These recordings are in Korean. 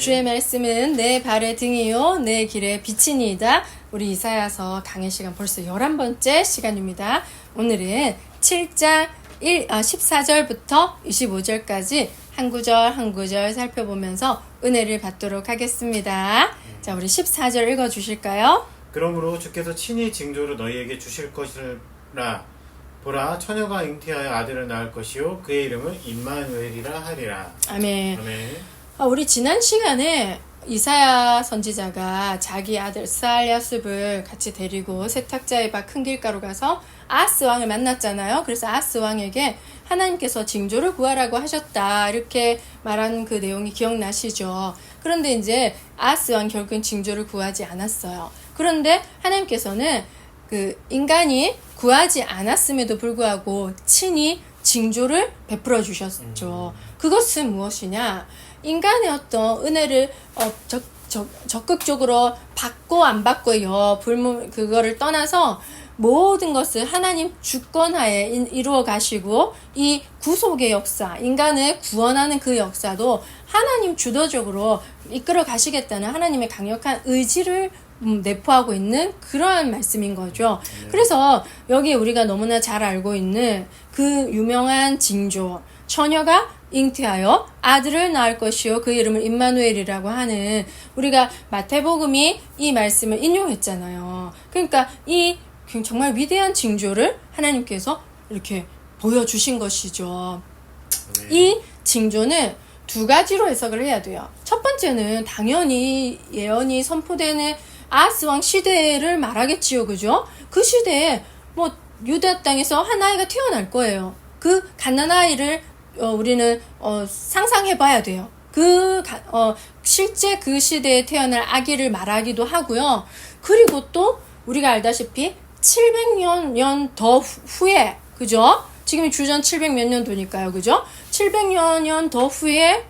주의 말씀은 내 발의 등이요 내 길의 빛이니이다. 우리 이사야서 강의 시간 벌써 11번째 시간입니다. 오늘은 7장 1, 아, 14절부터 25절까지 한 구절 한 구절 살펴보면서 은혜를 받도록 하겠습니다. 자, 우리 14절 읽어 주실까요? 그러므로 주께서 친히 징조로 너희에게 주실 것이라 보라 처녀가 잉태하여 아들을 낳을 것이요 그의 이름은 임마누엘이라 하리라 아멘. 아멘 아, 우리 지난 시간에 이사야 선지자가 자기 아들 스알야습을 같이 데리고 세탁자의 밭 큰 길가로 가서 아스 왕을 만났잖아요. 그래서 아스 왕에게 하나님께서 징조를 구하라고 하셨다. 이렇게 말한 그 내용이 기억나시죠? 그런데 이제 아스 왕 결국은 징조를 구하지 않았어요. 그런데 하나님께서는 그 인간이 구하지 않았음에도 불구하고 친히 징조를 베풀어 주셨죠. 그것은 무엇이냐? 인간의 어떤 은혜를 어, 적, 적, 적극적으로 받고 안 받고요. 불문 그거를 떠나서 모든 것을 하나님 주권하에 인- 이루어 가시고 이 구속의 역사, 인간을 구원하는 그 역사도 하나님 주도적으로 이끌어 가시겠다는 하나님의 강력한 의지를 음, 내포하고 있는 그러한 말씀인 거죠. 그래서 여기 우리가 너무나 잘 알고 있는 그 유명한 징조, 처녀가 잉태하여 아들을 낳을 것이요 그 이름을 임마누엘이라고 하는 우리가 마태복음이 이 말씀을 인용했잖아요. 그러니까 이 정말 위대한 징조를 하나님께서 이렇게 보여주신 것이죠. 이 징조는 두 가지로 해석을 해야 돼요. 첫 번째는 당연히 예언이 선포되는 아스 왕 시대를 말하겠지요, 그죠? 그 시대에 뭐 유다 땅에서 한 아이가 태어날 거예요. 그 갓난 아이를 어, 우리는 어, 상상해봐야 돼요. 그 가- 어, 실제 그 시대에 태어날 아기를 말하기도 하고요. 그리고 또 우리가 알다시피 700년 년더 후에 그죠? 지금이 주전 700 몇 년도니까요. 그죠? 700년 년더 후에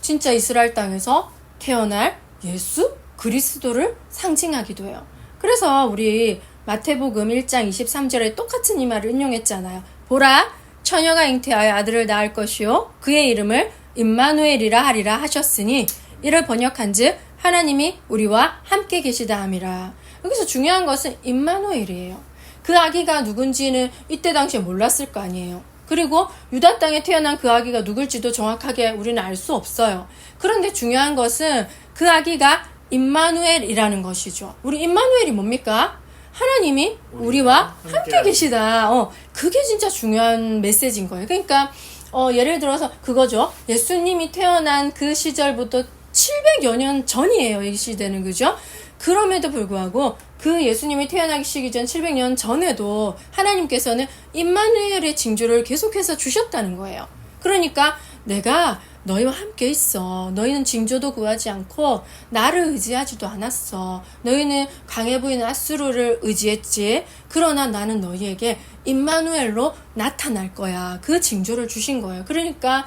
진짜 이스라엘 땅에서 태어날 예수 그리스도를 상징하기도 해요. 그래서 우리 마태복음 1장 23절에 똑같은 이 말을 인용했잖아요. 보라 처녀가 잉태하여 아들을 낳을 것이요 그의 이름을 임마누엘이라 하리라 하셨으니 이를 번역한즉 하나님이 우리와 함께 계시다 함이라. 여기서 중요한 것은 임마누엘이에요. 그 아기가 누군지는 이때 당시에 몰랐을 거 아니에요. 그리고 유다 땅에 태어난 그 아기가 누굴지도 정확하게 우리는 알 수 없어요. 그런데 중요한 것은 그 아기가 임마누엘이라는 것이죠. 우리 임마누엘이 뭡니까? 하나님이 우리와 함께 계시다. 어, 그게 진짜 중요한 메시지인 거예요. 그러니까 어, 예를 들어서 그거죠. 예수님이 태어난 그 시절부터 700여 년 전이에요. 이 시대는 그죠? 그럼에도 불구하고 그 예수님이 태어나기 시기 전 700년 전에도 하나님께서는 임마누엘의 징조를 계속해서 주셨다는 거예요. 그러니까 내가 너희와 함께 있어. 너희는 징조도 구하지 않고 나를 의지하지도 않았어. 너희는 강해 보이는 아수르를 의지했지. 그러나 나는 너희에게 임마누엘로 나타날 거야. 그 징조를 주신 거예요. 그러니까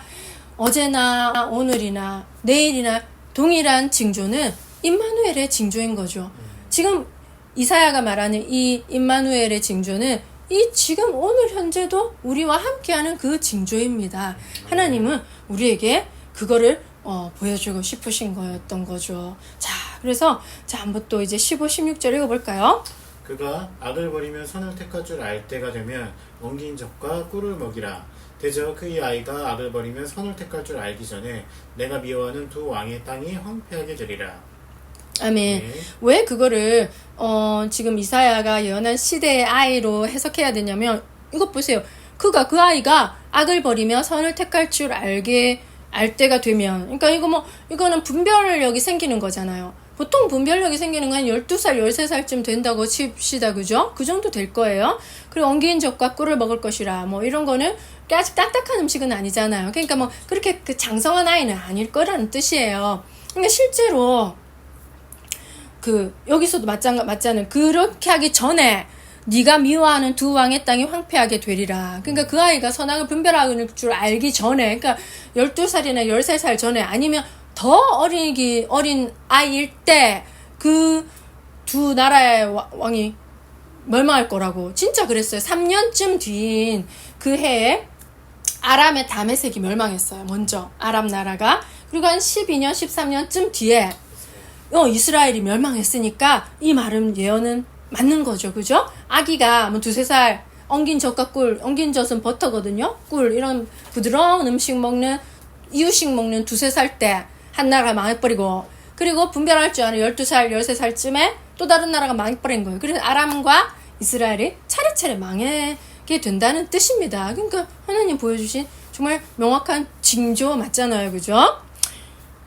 어제나 오늘이나 내일이나 동일한 징조는 임마누엘의 징조인 거죠. 지금 이사야가 말하는 이 임마누엘의 징조는 이 지금 오늘 현재도 우리와 함께하는 그 징조입니다. 하나님은 우리에게 그거를 어, 보여주고 싶으신 거였던 거죠. 자, 그래서 자 한번 또 이제 15, 16절 읽어볼까요? 그가 악을 버리면 선을 택할 줄 알 때가 되면 엉긴 적과 꿀을 먹이라 대저 그의 아이가 악을 버리면 선을 택할 줄 알기 전에 내가 미워하는 두 왕의 땅이 황폐하게 되리라 아멘. 네. 왜 그거를 어, 지금 이사야가 예언한 시대의 아이로 해석해야 되냐면 이것 보세요. 그가 그 아이가 악을 버리며 선을 택할 줄 알게 알 때가 되면 그러니까 이거 뭐 이거는 분별력이 생기는 거잖아요. 보통 분별력이 생기는 건 12살, 13살쯤 된다고 칩시다. 그죠? 그 정도 될 거예요. 그리고 엉긴 적과 꿀을 먹을 것이라 뭐 이런 거는 아직 딱딱한 음식은 아니잖아요. 그러니까 뭐 그렇게 그 장성한 아이는 아닐 거라는 뜻이에요. 그러니까 실제로 그 여기서도 맞장 맞자는 그렇게 하기 전에 네가 미워하는 두 왕의 땅이 황폐하게 되리라. 그러니까 그 아이가 선악을 분별하는 줄 알기 전에, 그러니까 12살이나 13살 전에 아니면 더 어린이 어린 아이일 때 그 두 나라의 와- 왕이 멸망할 거라고 진짜 그랬어요. 3년쯤 뒤인 그 해에 아람의 다메섹이 멸망했어요. 먼저 아람 나라가 그리고 한 12년, 13년쯤 뒤에 어, 이스라엘이 멸망했으니까 이 말은 예언은 맞는 거죠. 그죠? 아기가 뭐 두세 살 엉긴 젖과 꿀, 엉긴 젖은 버터거든요. 꿀, 이런 부드러운 음식 먹는, 이유식 먹는 두세 살 때 한 나라가 망해버리고, 그리고 분별할 줄 아는 12살, 13살쯤에 또 다른 나라가 망해버린 거예요. 그래서 아람과 이스라엘이 차례차례 망하게 된다는 뜻입니다. 그러니까 하나님 보여주신 정말 명확한 징조 맞잖아요. 그죠?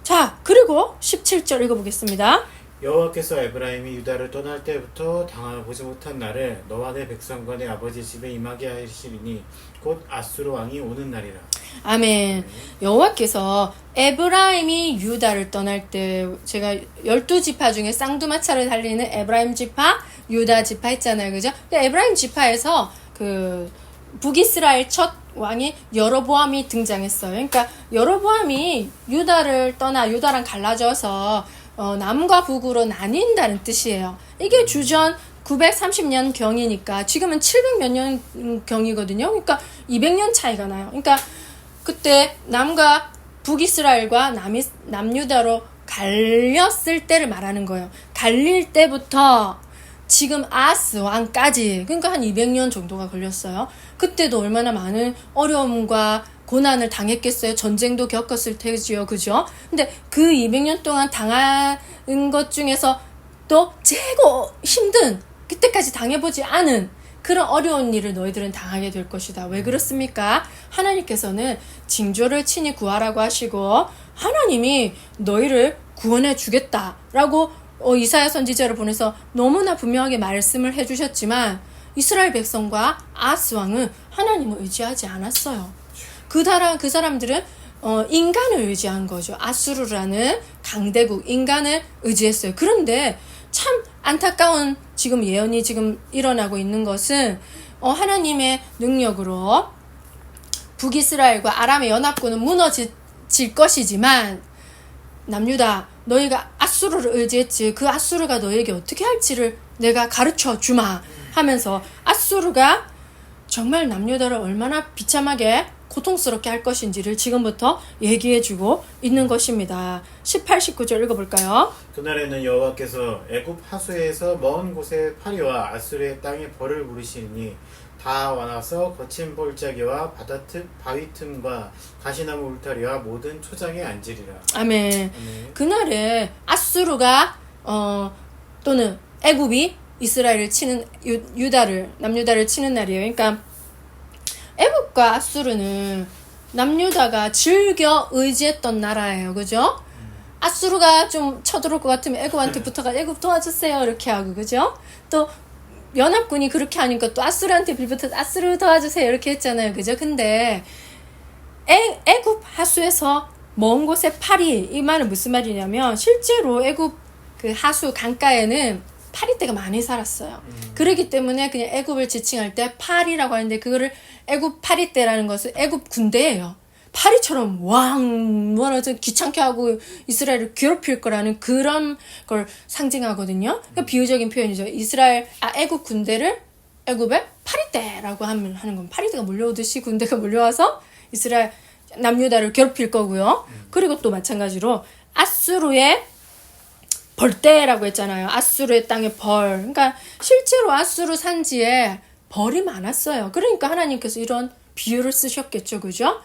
자, 그리고 17절 읽어보겠습니다. 여호와께서 에브라임이 유다를 떠날 때부터 당하보지 못한 날을 너와 내 백성과 내 아버지 집에 임하게 하시리니 곧 아수르 왕이 오는 날이라. 아멘. 여호와께서 에브라임이 유다를 떠날 때 제가 열두 지파 중에 쌍두마차를 달리는 에브라임 지파, 유다 지파 했잖아요, 그죠? 근데 에브라임 지파에서 그 북이스라엘 첫 왕이 여로보암이 등장했어요. 그러니까 여로보암이 유다를 떠나 유다랑 갈라져서 어, 남과 북으로 나뉜다는 뜻이에요. 이게 주전 930년 경이니까 지금은 700몇 년 경이거든요. 그러니까 200년 차이가 나요. 그러니까 그때 남과 북이스라엘과 남이, 남유다로 갈렸을 때를 말하는 거예요. 갈릴 때부터 지금 아스 왕까지 그러니까 한 200년 정도가 걸렸어요. 그때도 얼마나 많은 어려움과 고난을 당했겠어요. 전쟁도 겪었을 테지요. 그죠? 근데 그 200년 동안 당한 것 중에서 또 최고 힘든 그때까지 당해보지 않은 그런 어려운 일을 너희들은 당하게 될 것이다. 왜 그렇습니까? 하나님께서는 징조를 친히 구하라고 하시고 하나님이 너희를 구원해 주겠다라고 어, 이사야 선지자를 보내서 너무나 분명하게 말씀을 해주셨지만 이스라엘 백성과 아스 왕은 하나님을 의지하지 않았어요. 그 사람 그 사람들은 어, 인간을 의지한 거죠. 아수르라는 강대국 인간을 의지했어요. 그런데 참 안타까운 지금 예언이 지금 일어나고 있는 것은 어, 하나님의 능력으로 북이스라엘과 아람의 연합군은 무너질 것이지만 남유다 너희가 아수르를 의지했지 그 아수르가 너에게 어떻게 할지를 내가 가르쳐 주마 하면서 아수르가 정말 남유다를 얼마나 비참하게 고통스럽게 할 것인지를 지금부터 얘기해주고 있는 것입니다. 18, 19절 읽어볼까요? 그날에는 여호와께서 애굽 하수에서 먼 곳에 파리와 아수르의 땅에 벌을 부르시니 다 와나서 거친 볼짜기와 바다 틈, 바위 틈과 가시나무 울타리와 모든 초장에 앉으리라. 아멘. 아멘. 그날에 아수르가 어 또는 애굽이 이스라엘을 치는 유, 유다를 남유다를 치는 날이에요. 그러니까 애굽과 아수르는 남유다가 즐겨 의지했던 나라예요. 그죠? 아수르가 좀 쳐들어올 것 같으면 애굽한테 붙어가 애굽 도와주세요 이렇게 하고 그죠? 또 연합군이 그렇게 하니까 또 아수르한테 빌붙어 아수르 도와주세요 이렇게 했잖아요. 그죠? 근데 애, 애굽 하수에서 먼 곳에 파리 이 말은 무슨 말이냐면 실제로 애굽 그 하수 강가에는 파리떼가 많이 살았어요. 그러기 때문에 그냥 애굽을 지칭할 때 파리라고 하는데 그거를 애굽 파리떼라는 것은 애굽 군대예요. 파리처럼 왕좀 귀찮게 하고 이스라엘을 괴롭힐 거라는 그런 걸 상징하거든요. 그러니까 비유적인 표현이죠. 이스라엘 아 애굽 군대를 애굽의 파리떼라고 하면 하는 건 파리떼가 몰려오듯이 군대가 몰려와서 이스라엘 남유다를 괴롭힐 거고요. 그리고 또 마찬가지로 아수르의 벌떼라고 했잖아요. 아수르의 땅에 벌. 그러니까 실제로 아수르 산지에 벌이 많았어요. 그러니까 하나님께서 이런 비유를 쓰셨겠죠. 그죠?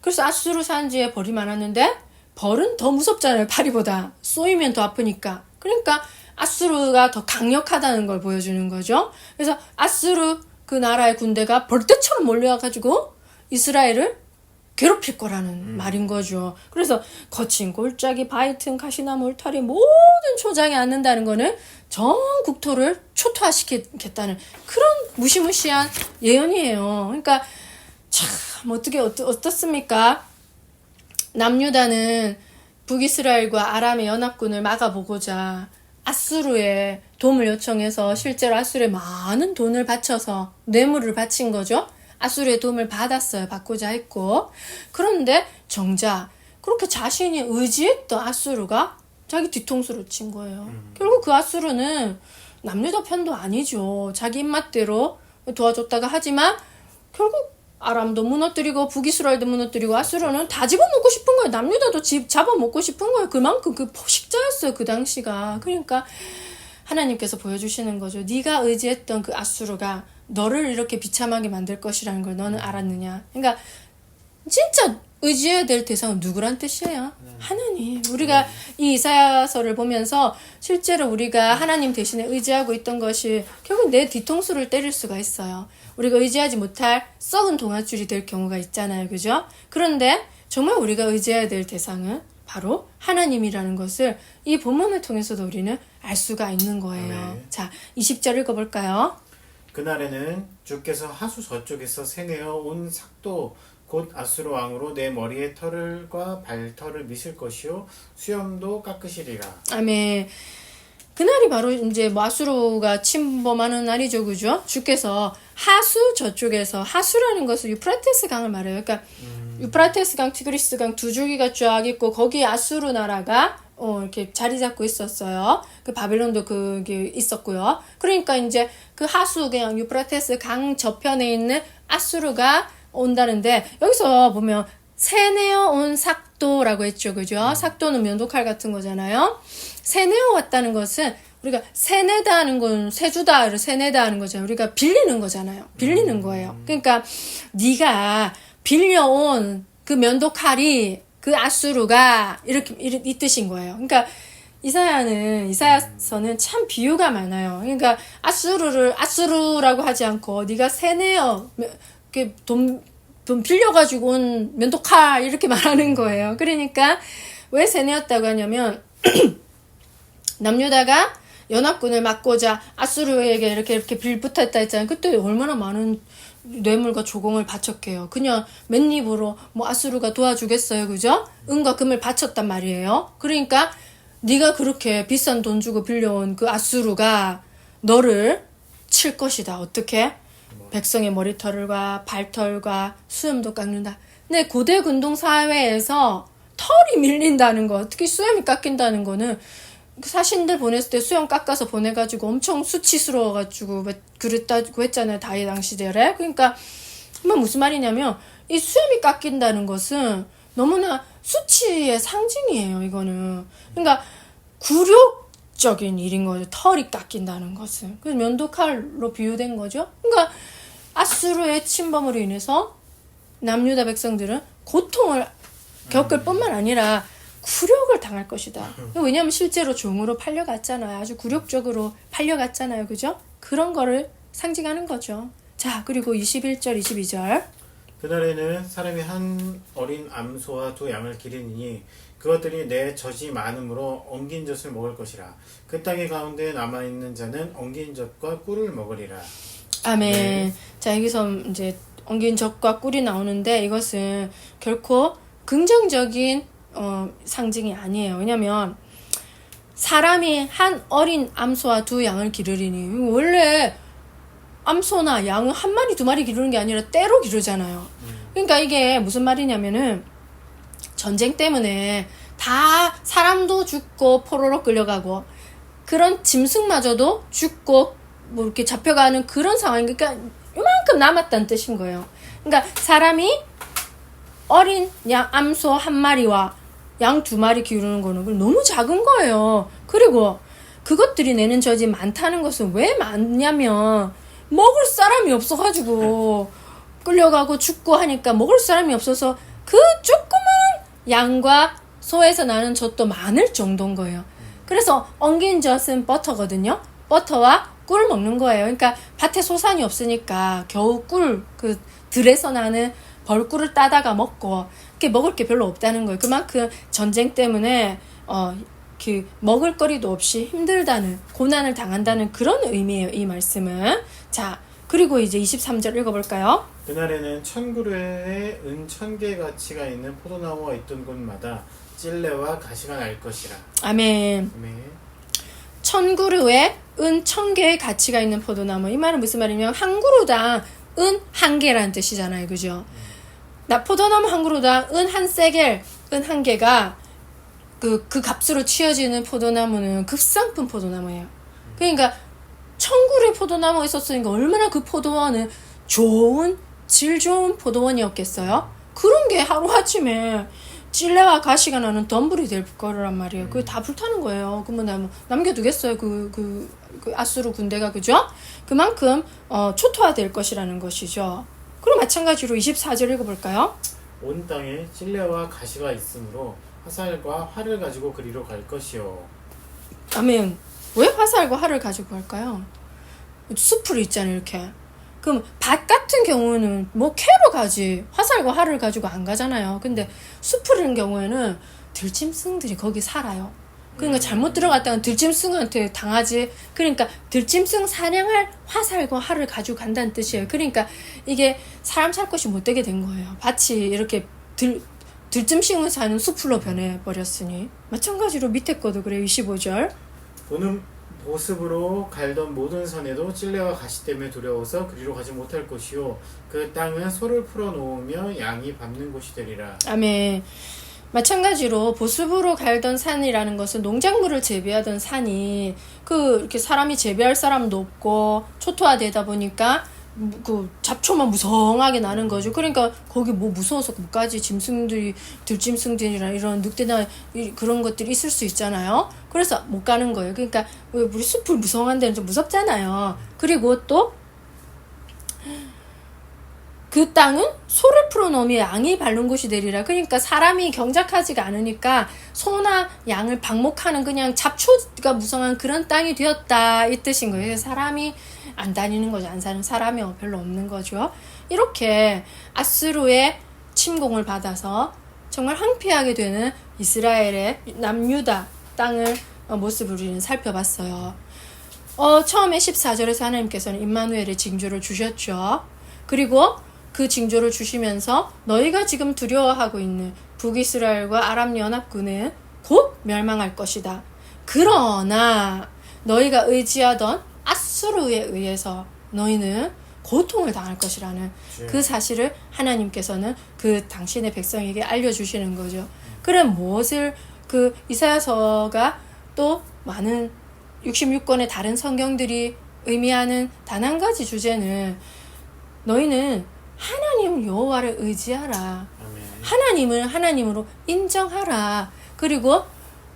그래서 아수르 산지에 벌이 많았는데 벌은 더 무섭잖아요. 파리보다. 쏘이면 더 아프니까. 그러니까 아수르가 더 강력하다는 걸 보여주는 거죠. 그래서 아수르 그 나라의 군대가 벌떼처럼 몰려와가지고 이스라엘을 괴롭힐 거라는 말인 거죠. 그래서 거친 골짜기, 바이튼, 가시나무, 울타리 모든 초장에 앉는다는 거는 전 국토를 초토화시키겠다는 그런 무시무시한 예언이에요. 그러니까 참 어떻게 어떻, 어떻습니까? 남유다는 북이스라엘과 아람의 연합군을 막아보고자 아수르에 도움을 요청해서 실제로 아수르에 많은 돈을 바쳐서 뇌물을 바친 거죠. 아수르의 도움을 받았어요. 받고자 했고. 그런데 정작 그렇게 자신이 의지했던 아수르가 자기 뒤통수를 친 거예요. 결국 그 아수르는 남유다 편도 아니죠. 자기 입맛대로 도와줬다가 하지만 결국 아람도 무너뜨리고 북이스라엘도 무너뜨리고 아수르는 다 집어먹고 싶은 거예요. 남유다도 집 잡아먹고 싶은 거예요. 그만큼 그 포식자였어요. 그 당시가. 그러니까 하나님께서 보여주시는 거죠. 네가 의지했던 그 아수르가 너를 이렇게 비참하게 만들 것이라는 걸 너는 알았느냐. 그러니까 진짜 의지해야 될 대상은 누구란 뜻이에요? 하나님. 우리가 이 이사야서를 보면서 실제로 우리가 하나님 대신에 의지하고 있던 것이 결국 내 뒤통수를 때릴 수가 있어요. 우리가 의지하지 못할 썩은 동아줄이 될 경우가 있잖아요. 그죠? 그런데 정말 우리가 의지해야 될 대상은 바로 하나님이라는 것을 이 본문을 통해서도 우리는 알 수가 있는 거예요. 아멘. 자, 20절 읽어볼까요? 그날에는 주께서 하수 저쪽에서 새내어 온 삭도 곧 아수르 왕으로 내 머리에 털과 발털을 미실 것이요 수염도 깎으시리라. 아멘. 그날이 바로 이제 마수로가 침범하는 날이죠, 그죠? 주께서 하수 저쪽에서 하수라는 것은 유프라테스 강을 말해요. 그러니까 유프라테스 강, 티그리스 강 두 줄기가 쫙 있고 거기에 아수르 나라가 어, 이렇게 자리 잡고 있었어요. 그 바빌론도 그게 있었고요. 그러니까 이제 그 하수 그냥 유프라테스 강 저편에 있는 아수르가 온다는데 여기서 보면 세내어 온 삭도라고 했죠. 그죠? 삭도는 면도칼 같은 거잖아요. 세내어 왔다는 것은 우리가 세내다 하는 건 세주다를 세내다 하는 거잖아요. 우리가 빌리는 거잖아요. 빌리는 거예요. 그러니까 네가 빌려온 그 면도칼이 그 아수르가 이렇게 이, 이 뜻인 거예요. 그러니까 이사야는 이사야서는 참 비유가 많아요. 그러니까 아수르를 아수르라고 하지 않고 네가 세내어 돈, 돈 빌려가지고 온 면도칼 이렇게 말하는 거예요. 그러니까 왜 세내었다고 하냐면 남유다가 연합군을 막고자 아수르에게 이렇게 이렇게 빌붙었다 했잖아요. 그때 얼마나 많은 뇌물과 조공을 바쳤게요. 그냥 맨입으로 뭐 아수르가 도와주겠어요, 그죠? 은과 금을 바쳤단 말이에요. 그러니까 네가 그렇게 비싼 돈 주고 빌려온 그 아수르가 너를 칠 것이다. 어떻게? 백성의 머리털과 발털과 수염도 깎는다. 근데 고대 군동 사회에서 털이 밀린다는 거, 특히 수염이 깎인다는 거는 그 사신들 보냈을 때 수염 깎아서 보내가지고 엄청 수치스러워가지고 왜 그랬다고 했잖아요. 다이 당 시대에. 그러니까 뭐 무슨 말이냐면 이 수염이 깎인다는 것은 너무나 수치의 상징이에요. 이거는 그러니까 굴욕 적인 일인 거죠. 털이 깎인다는 것은 그 면도칼로 비유된 거죠. 그러니까 아수르의 침범으로 인해서 남유다 백성들은 고통을 겪을 뿐만 아니라 굴욕을 당할 것이다. 왜냐하면 실제로 종으로 팔려갔잖아요. 아주 굴욕적으로 팔려갔잖아요. 그죠? 그런 거를 상징하는 거죠. 자, 그리고 21절, 22절. 그날에는 사람이 한 어린 암소와 두 양을 기르니 그것들이 내 젖이 많음으로 엉긴 젖을 먹을 것이라. 그 땅의 가운데 남아 있는 자는 엉긴 젖과 꿀을 먹으리라. 아멘. 네. 자, 여기서 이제 엉긴 젖과 꿀이 나오는데 이것은 결코 긍정적인 어, 상징이 아니에요. 왜냐면 사람이 한 어린 암소와 두 양을 기르리니 원래 암소나 양은 한 마리 두 마리 기르는 게 아니라 때로 기르잖아요. 그러니까 이게 무슨 말이냐면은 전쟁 때문에 다 사람도 죽고 포로로 끌려가고 그런 짐승마저도 죽고 뭐 이렇게 잡혀가는 그런 상황 그러니까 요만큼 남았다는 뜻인 거예요. 그러니까 사람이 어린 양 암소 한 마리와 양 두 마리 기르는 거는 너무 작은 거예요. 그리고 그것들이 내는 젖이 많다는 것은 왜 많냐면 먹을 사람이 없어가지고 끌려가고 죽고 하니까 먹을 사람이 없어서 그 조그만 양과 소에서 나는 젖도 많을 정도인 거예요. 그래서 엉긴 젖은 버터거든요. 버터와 꿀을 먹는 거예요. 그러니까 밭에 소산이 없으니까 겨우 꿀, 그 들에서 나는 벌꿀을 따다가 먹고 이렇게 먹을 게 별로 없다는 거예요. 그만큼 전쟁 때문에 어, 그 먹을 거리도 없이 힘들다는 고난을 당한다는 그런 의미예요. 이 말씀은. 자, 그리고 이제 23절 읽어볼까요? 그날에는 천그루에 은천개 가치가 있는 포도나무가 있던 곳마다 찔레와 가시가 날 것이라. 아멘. 아멘. 천 그루에 은천 개의 가치가 있는 포도나무. 이 말은 무슨 말이냐면 한 그루당 은 한 개라는 뜻이잖아요. 그죠? 나 포도나무 한 그루당 은 한 세겔, 은 한 개가 그, 그 값으로 치어지는 포도나무는 급상품 포도나무예요. 그러니까 천 그루의 포도나무가 있었으니까 얼마나 그 포도원은 좋은 질 좋은 포도원이었겠어요? 그런 게 하루아침에 찔레와 가시가 나는 덤불이 될 거란 말이에요. 그게 다 불타는 거예요. 그러면 나 뭐 남겨두겠어요. 그, 그, 그 아수르 군대가 그죠? 그만큼 어, 초토화될 것이라는 것이죠. 그리고 마찬가지로 24절 읽어볼까요? 온 땅에 찔레와 가시가 있으므로 화살과 활을 가지고 그리로 갈 것이요. 아멘. 왜 화살과 활을 가지고 갈까요? 숲을 있잖아요, 이렇게. 그럼 밭 같은 경우는 뭐 캐러 가지 화살과 활을 가지고 안 가잖아요. 근데 숲을인 경우에는 들짐승들이 거기 살아요. 그러니까 잘못 들어갔다가 들짐승한테 당하지. 그러니까 들짐승 사냥할 화살과 활을 가지고 간다는 뜻이에요. 그러니까 이게 사람 살 곳이 못 되게 된 거예요. 밭이 이렇게 들 들짐승을 사는 숲으로 변해 버렸으니 마찬가지로 밑에 거도 그래요. 25절. 보는 보습으로 갈던 모든 산에도 찔레와 가시 때문에 두려워서 그리로 가지 못할 것이요. 그 땅은 소를 풀어 놓으며 양이 밟는 곳이 되리라. 아멘. 마찬가지로 보습으로 갈던 산이라는 것은 농작물을 재배하던 산이 그 이렇게 사람이 재배할 사람도 없고 초토화되다 보니까 그 잡초만 무성하게 나는 거죠. 그러니까 거기 뭐 무서워서 못 가지 짐승들이 들짐승들이나 이런 늑대나 이- 그런 것들이 있을 수 있잖아요. 그래서 못 가는 거예요. 그러니까 왜 우리 숲을 무성한 데는 좀 무섭잖아요. 그리고 또 그 땅은 소를 풀어놓으며 양이 밟는 곳이 되리라. 그러니까 사람이 경작하지가 않으니까 소나 양을 방목하는 그냥 잡초가 무성한 그런 땅이 되었다. 이 뜻인 거예요. 사람이 안 다니는 거죠. 안 사는 사람이 별로 없는 거죠. 이렇게 아스루의 침공을 받아서 정말 황폐하게 되는 이스라엘의 남유다 땅을 어, 모습을 우리는 살펴봤어요. 어, 처음에 14절에서 하나님께서는 임마누엘의 징조를 주셨죠. 그리고 그 징조를 주시면서 너희가 지금 두려워하고 있는 북이스라엘과 아람 연합군은 곧 멸망할 것이다. 그러나 너희가 의지하던 아수르에 의해서 너희는 고통을 당할 것이라는 그 사실을 하나님께서는 그 당신의 백성에게 알려주시는 거죠. 그럼 무엇을 그 이사야서가 또 많은 66권의 다른 성경들이 의미하는 단 한 가지 주제는 너희는 하나님 여호와를 의지하라. 아멘. 하나님을 하나님으로 인정하라. 그리고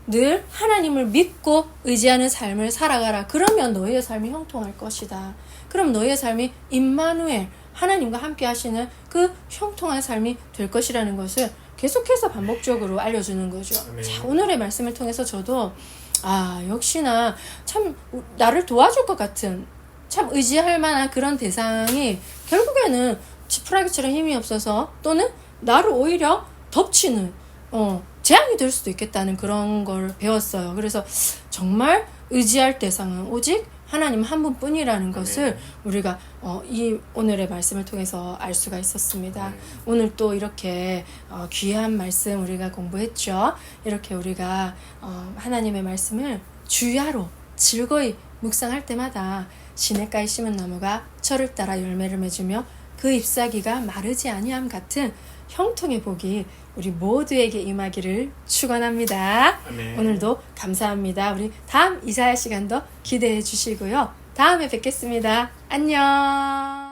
늘 하나님을 믿고 의지하는 삶을 살아가라. 그러면 너희의 삶이 형통할 것이다. 그럼 너희의 삶이 임마누엘 하나님과 함께 하시는 그 형통한 삶이 될 것이라는 것을 계속해서 반복적으로 알려주는 거죠. 자, 오늘의 말씀을 통해서 저도 아 역시나 참 나를 도와줄 것 같은 참 의지할 만한 그런 대상이 결국에는 지푸라기처럼 힘이 없어서 또는 나를 오히려 덮치는 어, 재앙이 될 수도 있겠다는 그런 걸 배웠어요. 그래서 정말 의지할 대상은 오직 하나님 한 분뿐이라는 것을 우리가 어, 이 오늘의 말씀을 통해서 알 수가 있었습니다. 네. 오늘 또 이렇게 어, 귀한 말씀 우리가 공부했죠. 이렇게 우리가 어, 하나님의 말씀을 주야로 즐거이 묵상할 때마다 시냇가에 심은 나무가 철을 따라 열매를 맺으며 그 잎사귀가 마르지 아니함 같은 형통의 복이 우리 모두에게 임하기를 축원합니다. 아멘. 오늘도 감사합니다. 우리 다음 이사야 시간도 기대해 주시고요. 다음에 뵙겠습니다. 안녕.